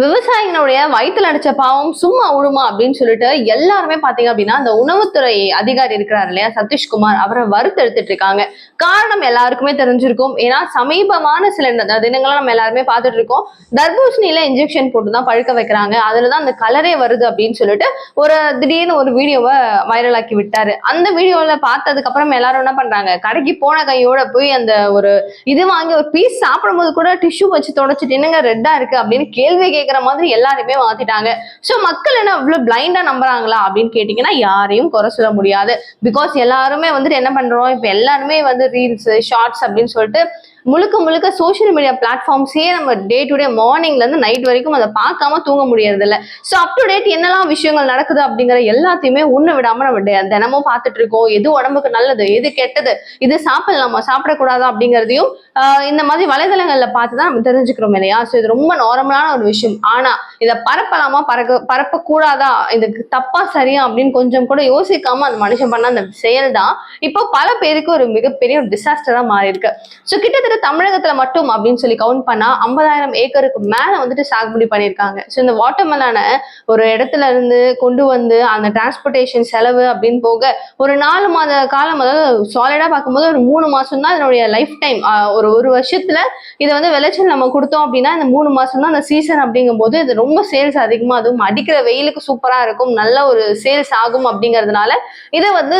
விவசாயிகளுடைய வயிற்றுல அடிச்ச பாவம் சும்மா உழுமா அப்படின்னு சொல்லிட்டு எல்லாருமே பாத்தீங்க அப்படின்னா அந்த உணவுத்துறை அதிகாரி இருக்கிறார் இல்லையா சதீஷ்குமார். அவரை வறுத்து எடுத்துட்டு இருக்காங்க. காரணம் எல்லாருக்குமே தெரிஞ்சிருக்கும். ஏன்னா சமீபமான சில தினங்களை நம்ம எல்லாருமே பார்த்துட்டு இருக்கோம். தர்பூசணியில இன்ஜெக்ஷன் போட்டு தான் பழுக்க வைக்கிறாங்க. அதுலதான் அந்த கலரே வருது அப்படின்னு சொல்லிட்டு ஒரு திடீர்னு ஒரு வீடியோவை வைரலாக்கி விட்டாரு. அந்த வீடியோல பார்த்ததுக்கு அப்புறம் எல்லாரும் என்ன பண்றாங்க கடைக்கு போன கையோட போய் அந்த ஒரு இது வாங்கி ஒரு பீஸ் சாப்பிடும்போது கூட டிஷ்யூ வச்சு தொடச்சிட்டு என்னங்க ரெட்டா இருக்கு? அப்படின்னு கேள்வி கேட்கிற மாதிரி எல்லாருமே மாத்திட்டாங்க. சோ மக்கள் என்ன அவ்வளவு பிளைண்டா நம்புறாங்களா அப்படின்னு கேட்டீங்கன்னா யாரையும் குறை சொல்ல முடியாது. பிகாஸ் எல்லாருமே வந்துட்டு என்ன பண்றோம்? இப்ப எல்லாருமே வந்து ரீல்ஸ் ஷார்ட்ஸ் அப்படின்னு சொல்லிட்டு முழுக்க முழுக்க சோஷியல் மீடியா பிளாட்ஃபார்ம்ஸே நம்ம டே டு டே மார்னிங்ல இருந்து நைட் வரைக்கும் அதை பார்க்காம தூங்க முடியறது இல்ல ஸோ அப் டு டேட் என்னெல்லாம் விஷயங்கள் நடக்குது அப்படிங்கிற எல்லாத்தையுமே உண்ண விடாம நம்ம டே- தினமும் பார்த்துட்டு இருக்கோம். எது உடம்புக்கு நல்லது எது கெட்டது இது சாப்பிடலாமா சாப்பிடக்கூடாதா அப்படிங்கிறதையும் ஆஹ் இந்த மாதிரி வலைதளங்கள்ல பார்த்து தான் நம்ம தெரிஞ்சுக்கிறோம் இல்லையா? ஸோ இது ரொம்ப நார்மலான ஒரு விஷயம். ஆனா இதை பரப்பலாமா பறக்க பரப்பக்கூடாதா? இதுக்கு தப்பா சரியா அப்படின்னு கொஞ்சம் கூட யோசிக்காம அந்த மனுஷன் பண்ண அந்த செயல் தான். இப்போ பல பேருக்கு ஒரு மிகப்பெரிய ஒரு டிசாஸ்டரா மாறி இருக்கு ஸோ கிட்டத்தட்ட தமிழகத்துல மட்டும் அப்படின்னு சொல்லி கவுண்ட் பண்ணா ஐம்பதாயிரம் ஏக்கருக்கு மேல வந்துட்டு சாகுபடி பண்ணியிருக்காங்க. ஸோ இந்த வாட்டர்மெலான ஒரு இடத்துல இருந்து கொண்டு வந்து அந்த டிரான்ஸ்போர்ட்டேஷன் செலவு அப்படின்னு போக ஒரு நாலு மாத காலம் அதாவது சாலிடா பார்க்கும்போது ஒரு மூணு மாசம் தான் இதனுடைய லைஃப் டைம் ஒரு ஒரு வருஷத்துல இதை வந்து விளைச்சல் நம்ம கொடுத்தோம் அப்படின்னா இந்த மூணு மாசம் தான் அந்த சீசன் அப்படிங்கும்போது இது ரொம்ப சேல்ஸ் அதிகமா அதுவும் அடிக்கிற வெயிலுக்கு சூப்பரா இருக்கும் நல்ல ஒரு சேல்ஸ் ஆகும் அப்படிங்கிறதுனால இதை வந்து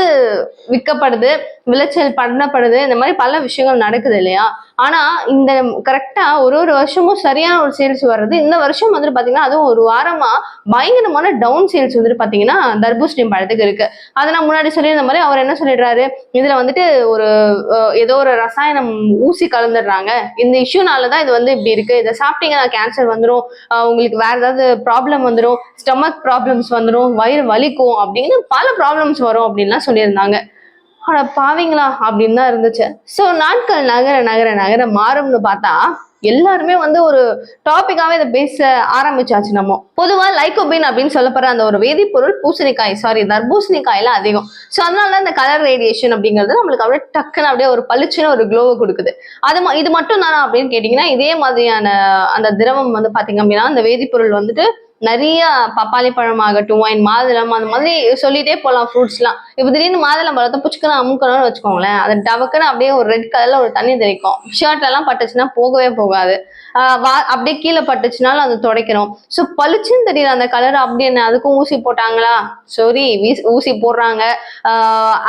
விற்கப்படுது. விளைச்சல் பண்ணப்படுது. இந்த மாதிரி பல விஷயங்கள் நடக்குது இல்லையா? ஆனா இந்த கரெக்டா ஒரு ஒரு வருஷமும் சரியான ஒரு சேல்ஸ் வர்றது. இந்த வருஷம் வந்துட்டு பாத்தீங்கன்னா அதுவும் ஒரு வாரமா பயங்கரமான டவுன் சேல்ஸ் வந்துட்டு பாத்தீங்கன்னா தர்பூசணி பழத்துக்கு இருக்கு. அதை நான் முன்னாடி சொல்லியிருந்த மாதிரி அவர் என்ன சொல்லிடுறாரு? இதுல வந்துட்டு ஒரு ஏதோ ஒரு ரசாயனம் ஊசி கலந்துடுறாங்க. இந்த இஷ்யூனால தான் இது வந்து இப்படி இருக்கு. இதை சாப்பிட்டீங்கன்னா கேன்சர் வந்துடும் உங்களுக்கு வேற ஏதாவது ப்ராப்ளம் வந்துடும் ஸ்டமக் ப்ராப்ளம்ஸ் வந்துடும் வயிறு வலிக்கும் அப்படின்னு பல ப்ராப்ளம்ஸ் வரும் அப்படின்லாம் சொல்லியிருந்தாங்க. ஆனா பாவீங்களா அப்படின்னு தான் இருந்துச்சு. ஸோ நாட்கள் நகர நகர நகர மாறும்னு பார்த்தா எல்லாருமே வந்து ஒரு டாபிக்காவே இதை பேச ஆரம்பிச்சாச்சு நம்ம. பொதுவா லைகோபின் அப்படின்னு சொல்லப்படுற அந்த ஒரு வேதிப்பொருள் பூசணிக்காய் சாரி தர்பூசணிக்காயில அதிகம். ஸோ அதனால இந்த கலர் ரேடியேஷன் அப்படிங்கிறது நம்மளுக்கு அப்படியே டக்குன்னு அப்படியே ஒரு பளிச்சுன்னு ஒரு க்ளோவை கொடுக்குது. அது இது மட்டும் தானா அப்படின்னு கேட்டீங்கன்னா இதே மாதிரியான அந்த திரவம் வந்து பாத்தீங்க அப்படின்னா அந்த வேதிப்பொருள் வந்துட்டு நிறைய பப்பாளி பழம் ஆகட்டும் அண்ட் மாதுளம் அந்த மாதிரி சொல்லிட்டே போகலாம் ஃப்ரூட்ஸ்லாம் இப்போ திடீர்னு மாதுளம் பழத்தை புச்சுக்கணும் அமுக்கணும்னு வச்சுக்கோங்களேன். அது டவக்குன்னு அப்படியே ஒரு ரெட் கலர்ல ஒரு தண்ணி தெளிக்கும். ஷர்ட் எல்லாம் பட்டுச்சுன்னா போகவே போகாது. வா- அப்படியே கீழே பட்டுச்சுனாலும் அது துடைக்கணும். ஸோ பளிச்சுன்னு தெரியல அந்த கலர் அப்படி என்ன? அதுக்கும் ஊசி போட்டாங்களா? சாரி ஊசி போடுறாங்க.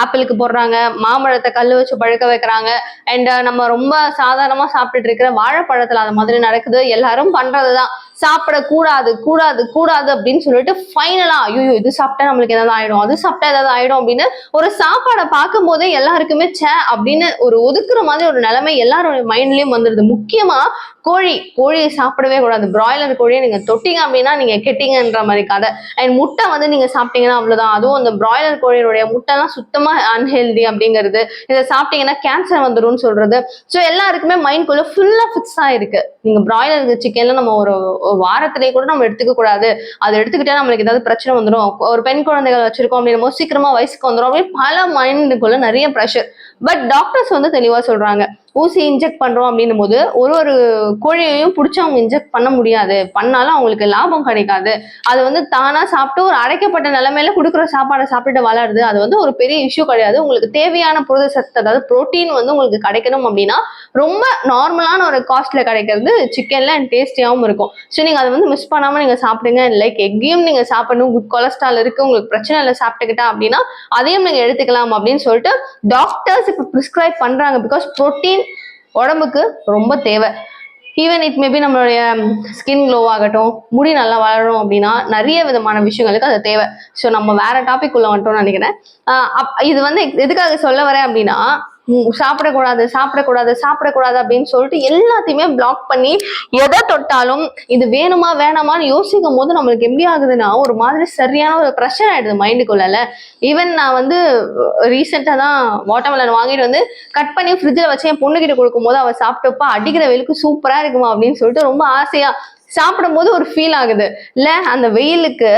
ஆப்பிளுக்கு போடுறாங்க. மாம்பழத்தை கல் வச்சு பழுக்க வைக்கிறாங்க. அண்ட் நம்ம ரொம்ப சாதாரணமாக சாப்பிட்டுட்டு இருக்கிற வாழைப்பழத்தில் அது மாதிரி நடக்குது. எல்லாரும் பண்ணுறது தான் சாப்பிடக்கூடாது கூடாது கூடாது அப்படின்னு சொல்லிட்டு ஃபைனலா ஐயோ இது சாப்பிட்டா நம்மளுக்கு ஏதாவது ஆயிடும் அது சாப்பிட்டா ஏதாவது ஆயிடும் அப்படின்னு ஒரு சாப்பாடை பார்க்கும் போதே எல்லாருக்குமே ச்சே அப்படின்னு ஒரு ஒதுக்குற மாதிரி ஒரு நிலைமை எல்லாரோட மைண்ட்லயும் வந்துருது. முக்கியமா கோழி கோழியை சாப்பிடவே கூடாது. பிராய்லர் கோழியை நீங்க தொட்டிங்க அப்படின்னா நீங்க கெட்டிங்கன்ற மாதிரி கதை. அண்ட் முட்டை வந்து நீங்க சாப்பிட்டீங்கன்னா அவ்வளவுதான். அதுவும் அந்த பிராய்லர் கோழியினுடைய முட்டைலாம் சுத்தமா அன்ஹெல்தி அப்படிங்கிறது. இதை சாப்பிட்டீங்கன்னா கேன்சர் வந்துடும் சொல்றது. ஸோ எல்லாருக்குமே மைண்ட் குள்ள ஃபுல்லா ஃபிக்ஸ் ஆயிருக்கு. நீங்க பிராய்லர் சிக்கன்ல நம்ம ஒரு வாரத்திலேயே கூட நம்ம எடுத்துக்க கூடாது. அதை எடுத்துக்கிட்டா நம்மளுக்கு ஏதாவது பிரச்சனை வந்துடும் ஒரு பெண் குழந்தைகள் வச்சிருக்கோம் அப்படின்னு சீக்கிரமா வயசுக்கு வந்துடும் அப்படின்னு பல மைண்டுக்குள்ள நிறைய ப்ரெஷர் பட் டாக்டர்ஸ் வந்து தெளிவா சொல்றாங்க. ஊசி இன்ஜெக்ட் பண்றோம் அப்படின்னும் போது ஒரு ஒரு கோழியையும் பிடிச்சி அவங்க இன்ஜெக்ட் பண்ண முடியாது. பண்ணாலும் அவங்களுக்கு லாபம் கிடைக்காது. அது வந்து தானா சாப்பிட்டு ஒரு அடைக்கப்பட்ட நிலைமையில கொடுக்குற சாப்பாடை சாப்பிட்டுட்டு வளருது. அது வந்து ஒரு பெரிய இஷ்யூ கிடையாது. உங்களுக்கு தேவையான புரத சத்து அதாவது புரோட்டீன் வந்து உங்களுக்கு கிடைக்கணும் அப்படின்னா ரொம்ப நார்மலான ஒரு காஸ்ட்ல கிடைக்கிறது சிக்கன்ல அண்ட் டேஸ்டியாகவும் இருக்கும். ஸோ நீங்க அதை வந்து மிஸ் பண்ணாம நீங்க சாப்பிடுங்க. லைக் எக்கையும் நீங்க சாப்பிடணும். குட் கொலஸ்ட்ரால் இருக்கு. உங்களுக்கு பிரச்சனை இல்லை சாப்பிட்டுக்கிட்டா அப்படின்னா அதையும் நீங்க எடுத்துக்கலாம் அப்படின்னு சொல்லிட்டு டாக்டர்ஸ் இப்போ ப்ரிஸ்கிரைப் பண்றாங்க. பிகாஸ் புரோட்டீன் உடம்புக்கு ரொம்ப தேவை. ஈவன் இட் மேபி நம்மளுடைய ஸ்கின் க்ளோ ஆகட்டும் முடி நல்லா வளரும் அப்படின்னா நிறைய விதமான விஷயங்களுக்கு அது தேவை. ஸோ நம்ம வேற டாபிக் உள்ள வந்துட்டோம்னு நினைக்கிறேன். அப்- இது வந்து எதுக்காக சொல்ல வரேன் அப்படின்னா சாப்பிடக்கூடாது சாப்பிடக்கூடாது சாப்பிடக்கூடாது அப்படின்னு சொல்லிட்டு எல்லாத்தையுமே பிளாக் பண்ணி எதை தொட்டாலும் இது வேணுமா வேணாமான்னு யோசிக்கும் போது நம்மளுக்கு எப்படி ஆகுதுன்னா ஒரு மாதிரி சரியான ஒரு ப்ரெஷர் ஆயிடுது மைண்டுக்குள்ளல ஈவன் நான் வந்து ரீசெண்டாக தான் வாட்டர்மெலன் வாங்கிட்டு வந்து கட் பண்ணி ஃப்ரிட்ஜில் வச்சு என் பொண்ணுகிட்ட கொடுக்கும்போது அவள் சாப்பிட்டப்ப அடிக்கிற வெயிலுக்கு சூப்பராக இருக்குமா அப்படின்னு சொல்லிட்டு ரொம்ப ஆசையா சாப்பிடும்போது ஒரு ஃபீல் ஆகுது. இல்ல அந்த வெயிலுக்கு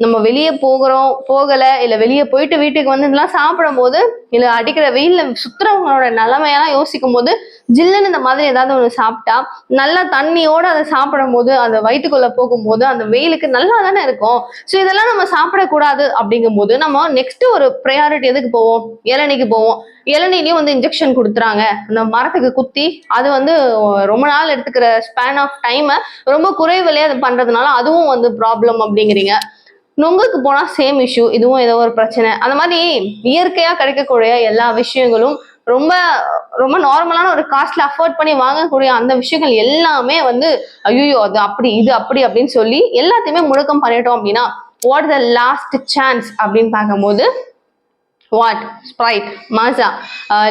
நம்ம வெளியே போகிறோம் போகலை இல்லை வெளியே போயிட்டு வீட்டுக்கு வந்து இதெல்லாம் சாப்பிடும் போது இல்லை அடிக்கிற வெயிலில் சுற்றுறவங்களோட நிலைமையெல்லாம் யோசிக்கும் போது ஜில்லுன்னு இந்த மாதிரி ஏதாவது ஒன்று சாப்பிட்டா நல்லா தண்ணியோடு அதை சாப்பிடும் போது அந்த வயிற்றுக்குள்ளே போகும்போது அந்த வெயிலுக்கு நல்லா தானே இருக்கும். ஸோ இதெல்லாம் நம்ம சாப்பிடக்கூடாது அப்படிங்கும்போது நம்ம நெக்ஸ்ட் ஒரு ப்ரையாரிட்டி எதுக்கு போவோம்? இளநிக்கு போவோம். இளநிலையும் வந்து இன்ஜெக்ஷன் கொடுத்துறாங்க. அந்த மரத்துக்கு குத்தி அது வந்து ரொம்ப நாள் எடுத்துக்கிற ஸ்பேன் ஆஃப் டைமை ரொம்ப குறைவிலே அது பண்ணுறதுனால அதுவும் வந்து ப்ராப்ளம் அப்படிங்கிறீங்க. நொங்குக்கு போனால் சேம் இஷ்யூ இதுவும் ஏதோ ஒரு பிரச்சனை. அந்த மாதிரி இயற்கையாக கிடைக்கக்கூடிய எல்லா விஷயங்களும் ரொம்ப ரொம்ப நார்மலான ஒரு காஸ்ட்ல அஃபோர்ட் பண்ணி வாங்கக்கூடிய அந்த விஷயங்கள் எல்லாமே வந்து ஐயோ அது அப்படி இது அப்படி அப்படின்னு சொல்லி எல்லாத்தையுமே முழக்கம் பண்ணிட்டோம் அப்படின்னா வாட் த லாஸ்ட் சான்ஸ் அப்படின்னு பார்க்கும்போது வாட் ஸ்ப்ரைட் மாசா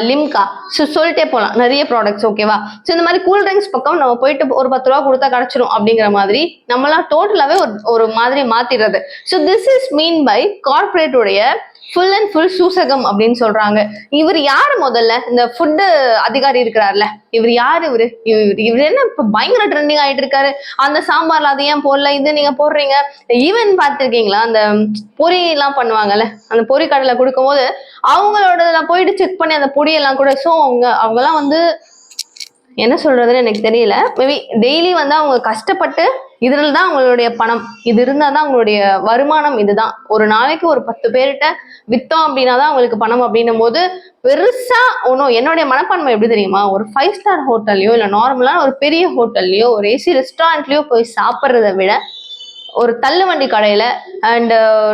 லிம்கா ஸோ சொல்லிட்டே போகலாம் நிறைய ப்ராடக்ட்ஸ் ஓகேவா ஸோ இந்த மாதிரி கூல் ட்ரிங்க்ஸ் பக்கம் நம்ம போயிட்டு ஒரு பத்து ரூபா கொடுத்தா கிடச்சிரும் அப்படிங்கிற மாதிரி நம்மளாம் டோட்டலாகவே ஒரு ஒரு மாதிரி மாத்திடுறது. So this is mean by கார்பரேட்டுடைய full and full சூசகம் அப்படின்னு சொல்றாங்க. இவர் யாரு முதல்ல? இந்த ஃபுட்டு அதிகாரி இருக்கிறார்ல. இவர் யாரு இவரு? இவர் இவர் என்ன இப்ப பயங்கர ட்ரெண்டிங் ஆயிட்டு இருக்காரு? அந்த சாம்பார்ல அது ஏன் போடல? இது நீங்க போடுறீங்க. ஈவன் பார்த்துருக்கீங்களா? அந்த பொரி எல்லாம் பண்ணுவாங்கல்ல? அந்த பொரி கடையில கொடுக்கும்போது அவங்களோட போயிட்டு செக் பண்ணி அந்த பொடியெல்லாம் கூட ஸோ அவங்க அவங்கெல்லாம் வந்து என்ன சொல்றதுன்னு எனக்கு தெரியல. மேபி டெய்லி வந்து அவங்க கஷ்டப்பட்டு இதுல தான் அவங்களுடைய பணம். இது இருந்தால் தான் அவங்களுடைய வருமானம் இதுதான். ஒரு நாளைக்கு ஒரு பத்து பேர்கிட்ட வித்தோம் அப்படின்னா தான் அவங்களுக்கு பணம் அப்படின்னும் போது பெருசா ஒன்றும் என்னுடைய மனப்பான்மை எப்படி தெரியுமா? ஒரு ஃபைவ் ஸ்டார் ஹோட்டல்லையோ இல்லை நார்மலான ஒரு பெரிய ஹோட்டல்லையோ ஒரு ஏசி ரெஸ்டாரண்ட்லையோ போய் சாப்பிட்றத விட ஒரு தள்ளுவண்டி கடையில அண்ட்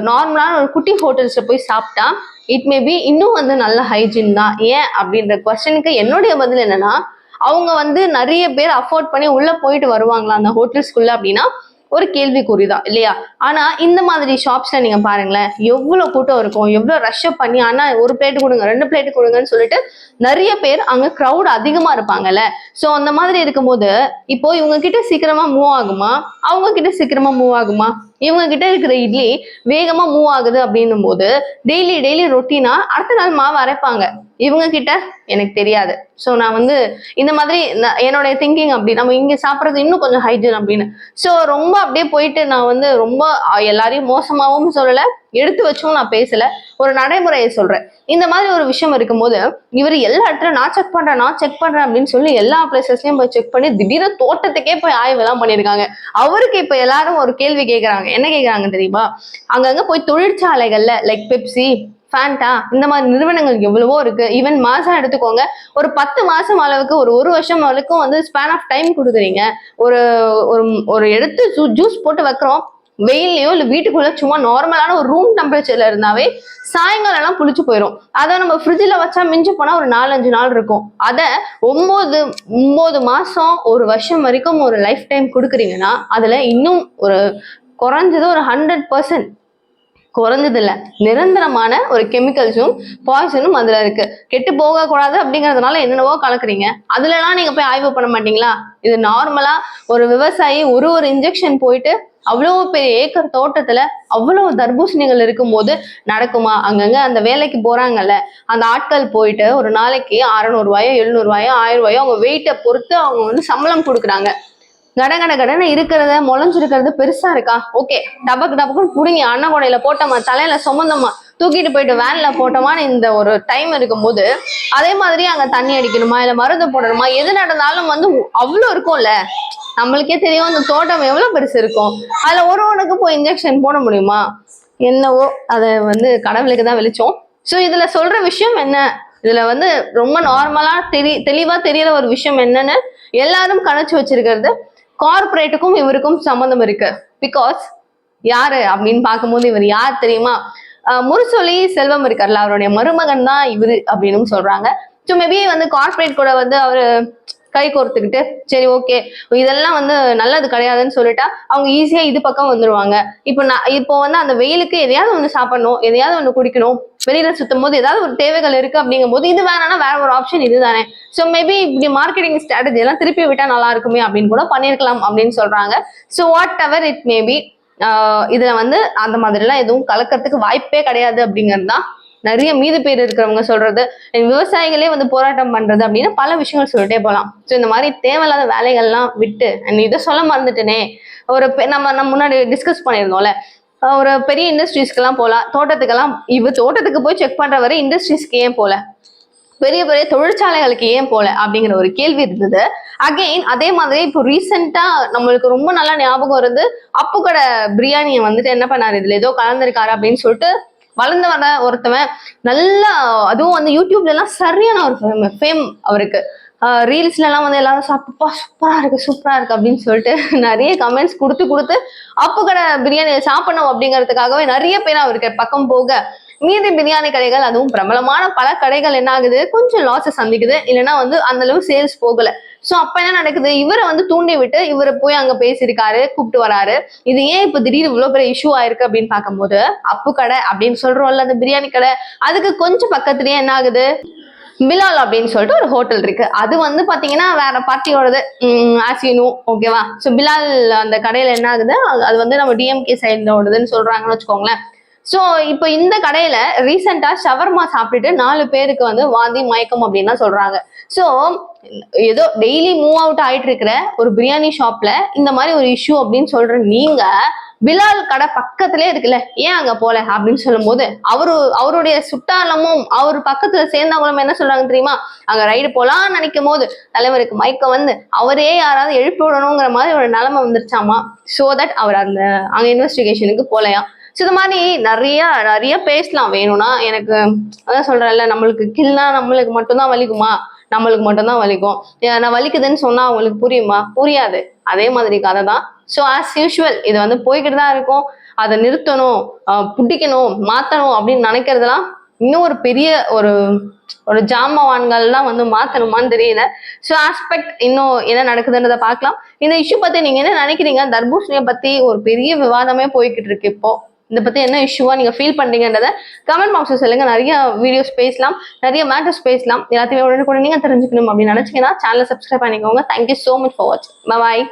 நார்மலான ஒரு குட்டி ஹோட்டல்ஸ்ல போய் சாப்பிட்டா இட் மே பி இன்னும் வந்து நல்ல ஹைஜீன் தான். ஏன்? அப்படின்ற கொஸ்டனுக்கு என்னுடைய பதில் என்னன்னா அவங்க வந்து நிறைய பேர் அஃபோர்ட் பண்ணி உள்ள போயிட்டு வருவாங்களா அந்த ஹோட்டல்ஸ்குள்ள அப்படின்னா ஒரு கேள்விக்குறி தான் இல்லையா? ஆனா இந்த மாதிரி ஷாப்ஸ்ல நீங்க பாருங்களேன் எவ்வளவு கூட்டம் இருக்கும் எவ்வளவு ரஷ் பண்ணி ஆனா ஒரு பிளேட் கொடுங்க ரெண்டு பிளேட் கொடுங்கன்னு சொல்லிட்டு நிறைய பேர் அங்க க்ரௌட் அதிகமா இருப்பாங்கல்ல. சோ அந்த மாதிரி இருக்கும்போது இப்போ இவங்க கிட்ட சீக்கிரமா மூவ் ஆகுமா? அவங்க கிட்ட சீக்கிரமா மூவ் ஆகுமா? இவங்க கிட்ட இருக்கிற இட்லி வேகமா மூவ் ஆகுது அப்படின்னும் போது டெய்லி டெய்லி ரொட்டீனா அடுத்த நாள் மாவு அரைப்பாங்க. இவங்க கிட்ட எனக்கு தெரியாது. ஸோ நான் வந்து இந்த மாதிரி என்னோட திங்கிங் அப்படி நம்ம இங்கே சாப்பிட்றது இன்னும் கொஞ்சம் ஹைஜீன் அப்படின்னு. ஸோ ரொம்ப அப்படியே போயிட்டு நான் வந்து ரொம்ப எல்லாரையும் மோசமாகவும் சொல்லலை எடுத்து வச்சும் நான் பேசலை. ஒரு நடைமுறையை சொல்கிறேன் இந்த மாதிரி ஒரு விஷயம் இருக்கும்போது இவர் எல்லா இடத்துலயும் நான் செக் பண்ணுறேன் நான் செக் பண்ணுறேன் அப்படின்னு சொல்லி எல்லா பிளேசஸ்லையும் போய் செக் பண்ணி திடீர்னு தோட்டத்துக்கே போய் ஆய்வு எல்லாம் பண்ணியிருக்காங்க. அவருக்கு இப்போ எல்லாரும் ஒரு கேள்வி கேட்குறாங்க என்ன கேட்குறாங்க தெரியுமா? அங்கங்கே போய் தொழிற்சாலைகள்ல லைக் பெப்சி ஃபேண்டா இந்த மாதிரி நிறுவனங்கள் எவ்வளவோ இருக்கு. ஈவன் மாசம் எடுத்துக்கோங்க. ஒரு பத்து மாசம் அளவுக்கு ஒரு ஒரு வருஷம் அளவுக்கும் வந்து ஸ்பேன் ஆஃப் டைம் கொடுக்குறீங்க. ஒரு ஒரு ஒரு எடுத்து ஜூஸ் போட்டு வைக்கிறோம். வெயில்லையோ இல்லை வீட்டுக்குள்ள சும்மா நார்மலான ஒரு ரூம் டெம்பரேச்சர்ல இருந்தாவே சாயங்காலம் எல்லாம் புளிச்சு போயிடும் அதை நம்ம ஃப்ரிட்ஜில் வச்சா மிஞ்சி போனா ஒரு நாலஞ்சு நாள் இருக்கும். அதை ஒன்பது ஒன்பது மாசம் ஒரு வருஷம் வரைக்கும் ஒரு லைஃப் டைம் கொடுக்குறீங்கன்னா அதுல இன்னும் ஒரு குறைஞ்சது ஒரு ஹண்ட்ரட் பர்சன்ட் குறைஞ்சதில்ல. நிரந்தரமான ஒரு கெமிக்கல்ஸும் பாய்சனும் அதுல இருக்கு. கெட்டு போக கூடாது அப்படிங்கறதுனால என்னென்னவோ கலக்குறீங்க. அதுல எல்லாம் நீங்க போய் ஆய்வு பண்ண மாட்டீங்களா? இது நார்மலா ஒரு விவசாயி ஒரு ஒரு இன்ஜெக்ஷன் போயிட்டு அவ்வளவு பெரிய ஏக்கர் தோட்டத்துல அவ்வளவு தர்பூசணிகள் இருக்கும்போது நடக்குமா? அங்கங்க அந்த வேலைக்கு போறாங்கல்ல. அந்த ஆட்கள் போயிட்டு ஒரு நாளைக்கு அறநூறுவாயோ எழுநூறுவாயோ ஆயிரம் ரூபாயோ அவங்க வெயிட்டை பொறுத்து அவங்க வந்து சம்பளம் கொடுக்குறாங்க. கட கட இருக்கிறத முளைஞ்சிருக்கிறது பெருசா இருக்கா? ஓகே. டபக்கு டபக்குன்னு புடுங்கி அன்னகொடையில போட்டோமா? தலையில சுமந்தோமா? தூக்கிட்டு போயிட்டு வேன்ல போட்டோமான்னு இந்த ஒரு டைம் இருக்கும்போது அதே மாதிரி அங்க தண்ணி அடிக்கணுமா? இல்ல மருந்து போடணுமா? எது நடந்தாலும் வந்து அவ்வளோ இருக்கும்ல? நம்மளுக்கே தெரியும் அந்த தோட்டம் எவ்வளவு பெருசு இருக்கும். அதுல ஒருவனுக்கு போய் இன்ஜெக்ஷன் போட முடியுமா? என்னவோ அதை வந்து கடவுளுக்கு தான் வெளிச்சம். ஸோ இதுல சொல்ற விஷயம் என்ன? இதுல வந்து ரொம்ப நார்மலா தெரி தெளிவா தெரியற ஒரு விஷயம் என்னன்னு எல்லாரும் கணிச்சு வச்சிருக்கிறது கார்ப்பரேட்டுக்கும் இவருக்கும் சம்மந்தம் இருக்கு. பிகாஸ் யாரு அப்படின்னு பார்க்கும்போது இவர் யார் தெரியுமா? அஹ் முரசொலி செல்வம் இருக்கார்ல அவருடைய மருமகன் தான் இவரு அப்படின்னு சொல்றாங்க. ஸோ மேபி வந்து கார்ப்பரேட் கூட வந்து அவரு கை கோர்த்துக்கிட்டு சரி ஓகே இதெல்லாம் வந்து நல்லது கிடையாதுன்னு சொல்லிட்டா அவங்க ஈஸியா இது பக்கம் வந்துருவாங்க. இப்போ நான் இப்போ வந்து அந்த வெயிலுக்கு எதையாவது ஒன்று சாப்பிடணும் எதையாவது ஒன்று குடிக்கணும் வெளியில சுத்தும் போது ஏதாவது ஒரு தேவைகள் இருக்கு அப்படிங்கும் போது இது வேணாம்னா வேற ஒரு ஆப்ஷன் இதுதானே. ஸோ மேபி இப்படி மார்க்கெட்டிங் ஸ்ட்ராட்டஜி எல்லாம் திருப்பி விட்டா நல்லா இருக்குமே அப்படின்னு கூட பண்ணியிருக்கலாம் அப்படின்னு சொல்றாங்க. So whatever it maybe இதுல வந்து அந்த மாதிரிலாம் எதுவும் கலக்கிறதுக்கு வாய்ப்பே கிடையாது அப்படிங்கிறது தான் நிறைய மீது பேர் இருக்கிறவங்க சொல்றது. விவசாயிகளே வந்து போராட்டம் பண்றது அப்படின்னு பல விஷயங்கள் சொல்லிட்டே போகலாம். ஸோ இந்த மாதிரி தேவையில்லாத வேலைகள்லாம் விட்டு and இதை சொல்ல மறந்துட்டேனே. ஒரு நம்ம நம்ம முன்னாடி டிஸ்கஸ் பண்ணியிருந்தோம்ல ஒரு பெரிய இண்டஸ்ட்ரீஸ்க்கெல்லாம் போகலாம் தோட்டத்துக்கெல்லாம் இவ தோட்டத்துக்கு போய் செக் பண்ற வரை இண்டஸ்ட்ரீஸ்க்கு ஏன் போல? பெரிய பெரிய தொழிற்சாலைகளுக்கு ஏன் போல? அப்படிங்கிற ஒரு கேள்வி இருந்தது. அகைன் அதே மாதிரி இப்போ ரீசெண்டா நம்மளுக்கு ரொம்ப நல்லா ஞாபகம் இருந்து அப்பு கடை பிரியாணியை வந்துட்டு என்ன பண்ணாரு? இதுல ஏதோ கலந்துருக்காரு அப்படின்னு சொல்லிட்டு வளர்ந்து வர ஒருத்தவன் நல்லா அதுவும் வந்து யூடியூப்ல எல்லாம் சரியான ஒரு ஃபேம் அவருக்கு. ரீல்ஸ்லலாம் வந்து எல்லாரும் சாப்பிட்டுப்பா சூப்பரா இருக்கு சூப்பரா இருக்கு அப்படின்னு சொல்லிட்டு நிறைய கமெண்ட்ஸ் கொடுத்து கொடுத்து அப்பு கடை பிரியாணி சாப்பிடணும் அப்படிங்கிறதுக்காகவே நிறைய பேர் அவருக்கு பக்கம் போக மீதி பிரியாணி கடைகள் அதுவும் பிரபலமான பல கடைகள் என்ன ஆகுது? கொஞ்சம் லாஸை சந்திக்குது. இல்லைன்னா வந்து அந்த அளவு சேல்ஸ் போகல. சோ அப்ப என்ன நடக்குது? இவரை வந்து தூண்டி விட்டு இவரை போய் அங்க பேசியிருக்காரு கூப்பிட்டு வராரு. இது ஏன் இப்ப திடீர்னு இவ்வளவு பெரிய இஷ்யூ ஆயிருக்கு அப்படின்னு பார்க்கும்போது அப்பு கடை அப்படின்னு சொல்றோம்ல அந்த பிரியாணி கடை. அதுக்கு கொஞ்சம் பக்கத்துலயே என்ன ஆகுது? பிலால் அப்படின்னு சொல்லிட்டு ஒரு ஹோட்டல் இருக்கு. அது வந்து பாத்தீங்கன்னா வேற பார்ட்டியோடது ஆசினு ஓகேவா ஸோ பிலால் அந்த கடையில என்ன ஆகுது? அது- அது வந்து நம்ம டிஎம்கே சைடோடதுன்னு சொல்றாங்கன்னு வச்சுக்கோங்களேன். ஸோ இப்போ இந்த கடையில ரீசெண்டா ஷவர்மா சாப்பிட்டுட்டு நாலு பேருக்கு வந்து வாந்தி மயக்கம் அப்படின்னு தான் சொல்றாங்க. ஸோ ஏதோ டெய்லி மூவ் அவுட் ஆயிட்டு இருக்கிற ஒரு பிரியாணி ஷாப்ல இந்த மாதிரி ஒரு இஷ்யூ அப்படின்னு சொல்ற நீங்க பிலால் கடை பக்கத்திலே இருக்குல்ல ஏன் அங்க போல? அப்படின்னு சொல்லும்போது அவரு அவருடைய சுட்டாளமும் அவர் பக்கத்துல சேர்ந்தவங்களும் என்ன சொல்றாங்க தெரியுமா? அங்க ரைடு போலாம்னு நினைக்கும் போது தலைவருக்கு மயக்கம் வந்து அவரே யாராவது எழுப்பி விடணுங்கிற மாதிரி ஒரு நிலைமை வந்துருச்சாமா? ஸோ தட் அவர் அந்த அங்க இன்வெஸ்டிகேஷனுக்கு போலையா? ஸோ இது மாதிரி நிறைய நிறைய பேசலாம். வேணும்னா எனக்கு அதான் சொல்றேன்ல நம்மளுக்கு கில்னா நம்மளுக்கு மட்டும்தான் வலிக்குமா? நம்மளுக்கு மட்டும்தான் வலிக்கும். நான் வலிக்குதுன்னு சொன்னா அவங்களுக்கு புரியுமா? புரியாது. அதே மாதிரி கதை தான். ஸோ ஆஸ் யூஷுவல் இது வந்து போய்கிட்டு தான் இருக்கும். அதை நிறுத்தணும் பிடிக்கணும் மாற்றணும் அப்படின்னு நினைக்கிறதெல்லாம் இன்னும் ஒரு பெரிய ஒரு ஒரு ஜாமவான்கள்லாம் வந்து மாத்தணுமான்னு தெரியல. ஸோ ஆஸ்பெக்ட் இன்னும் என்ன நடக்குதுன்றதை பார்க்கலாம். இந்த இஷ்யூ பத்தி நீங்க என்ன நினைக்கிறீங்க? தர்பூசணியை பத்தி ஒரு பெரிய விவாதமே போய்கிட்டு இருக்கு இப்போ. இதை பத்தி என்ன இஷ்யூவா நீங்க ஃபீல் பண்றீங்கன்றத கமெண்ட் பாக்ஸ்ல சொல்லுங்க. நிறைய வீடியோஸ் பேசலாம் நிறைய மேட்டர்ஸ் பேசலாம். எல்லாத்தையுமே உடனே கூட நீங்க தெரிஞ்சுக்கணும் அப்படின்னு நினைச்சீங்கன்னா சேனலை சப்ஸ்கிரைப் பண்ணிக்கோங்க. தேங்க்யூ ஸோ மச் ஃபார் வாட்சிங் பாய்